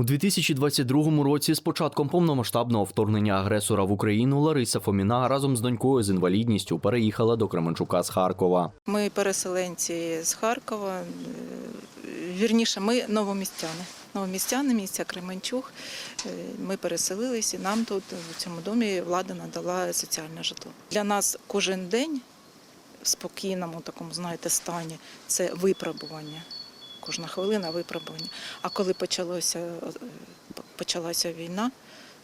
У 2022 році з початком повномасштабного вторгнення агресора в Україну Лариса Фоміна разом з донькою з інвалідністю переїхала до Кременчука з Харкова. Ми переселенці з Харкова. е, Вірніше, ми новомістяни. Новомістяни, місця Кременчуг. Е, Ми переселились і нам тут в цьому домі влада надала соціальне житло. Для нас кожен день в спокійному такому, знаєте, стані це випробування. Кожна хвилина випробування. А коли почалося, почалася війна,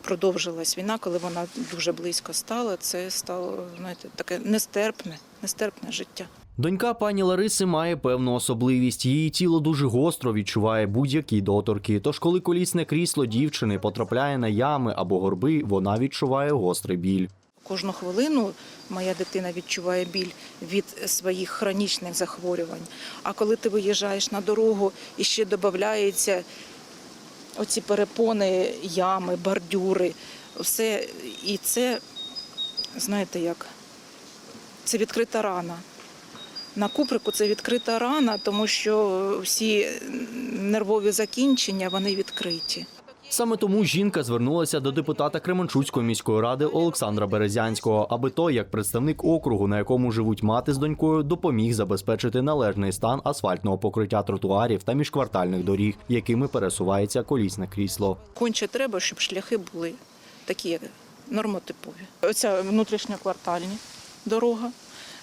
продовжилась війна, коли вона дуже близько стала, це стало знаєте, таке нестерпне, нестерпне життя. Донька пані Лариси має певну особливість. Її тіло дуже гостро відчуває будь-які доторки. Тож, коли колісне крісло дівчини потрапляє на ями або горби, вона відчуває гострий біль. Кожну хвилину моя дитина відчуває біль від своїх хронічних захворювань. А коли ти виїжджаєш на дорогу і ще додаються оці перепони, ями, бордюри, все і це, знаєте як, це відкрита рана. На куприку це відкрита рана, тому що всі нервові закінчення вони відкриті. Саме тому жінка звернулася до депутата Кременчуцької міської ради Олександра Березянського, аби той, як представник округу, на якому живуть мати з донькою, допоміг забезпечити належний стан асфальтного покриття тротуарів та міжквартальних доріг, якими пересувається колісне крісло. Конче треба, щоб шляхи були такі нормотипові. Оця внутрішньоквартальні дорога,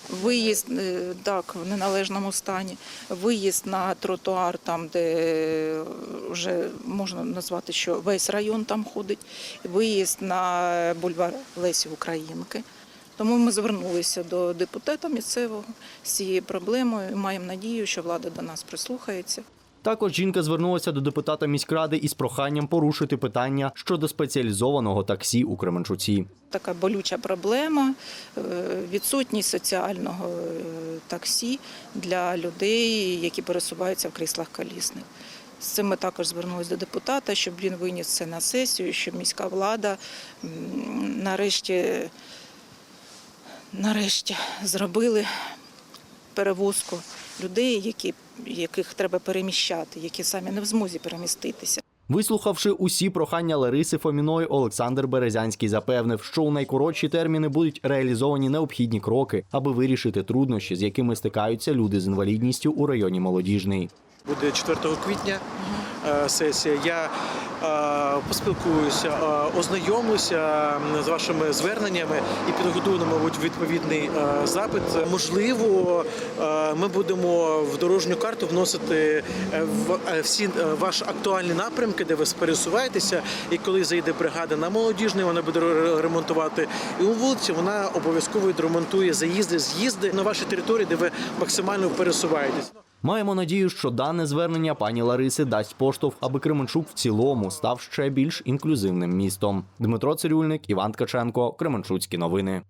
виїзд е, так, в неналежному стані, виїзд на тротуар, там, де вже можна назвати, що весь район там ходить, виїзд на бульвар Лесі Українки. Тому ми звернулися до депутата місцевого з цією проблемою. і Маємо надію, що влада до нас прислухається. Також жінка звернулася до депутата міськради із проханням порушити питання щодо спеціалізованого таксі у Кременчуці. така болюча проблема е, відсутність соціального е, таксі для людей, які пересуваються в кріслах колісних. З цим ми також звернулися до депутата, щоб він виніс це на сесію, щоб міська влада нарешті, нарешті зробили перевозку людей, які, яких треба переміщати, які самі не в змозі переміститися. Вислухавши усі прохання Лариси Фоміної, Олександр Березянський запевнив, що у найкоротші терміни будуть реалізовані необхідні кроки, аби вирішити труднощі, з якими стикаються люди з інвалідністю у районі Молодіжний. Буде 4 квітня сесія. Я е, поспілкуюся, е, ознайомлюся з вашими зверненнями і підготую, мабуть, відповідний е, запит. Можливо, ми будемо в дорожню карту вносити всі ваші актуальні напрямки, де ви пересуваєтеся. І коли зайде бригада на молодіжний, вона буде ремонтувати і у вулиці. Вона обов'язково відремонтує заїзди, з'їзди на вашій території, де ви максимально пересуваєтесь. Маємо надію, що дане звернення пані Лариси дасть поштовх, аби Кременчук в цілому став ще більш інклюзивним містом. Дмитро Цирюльник, Іван Ткаченко, Кременчуцькі новини.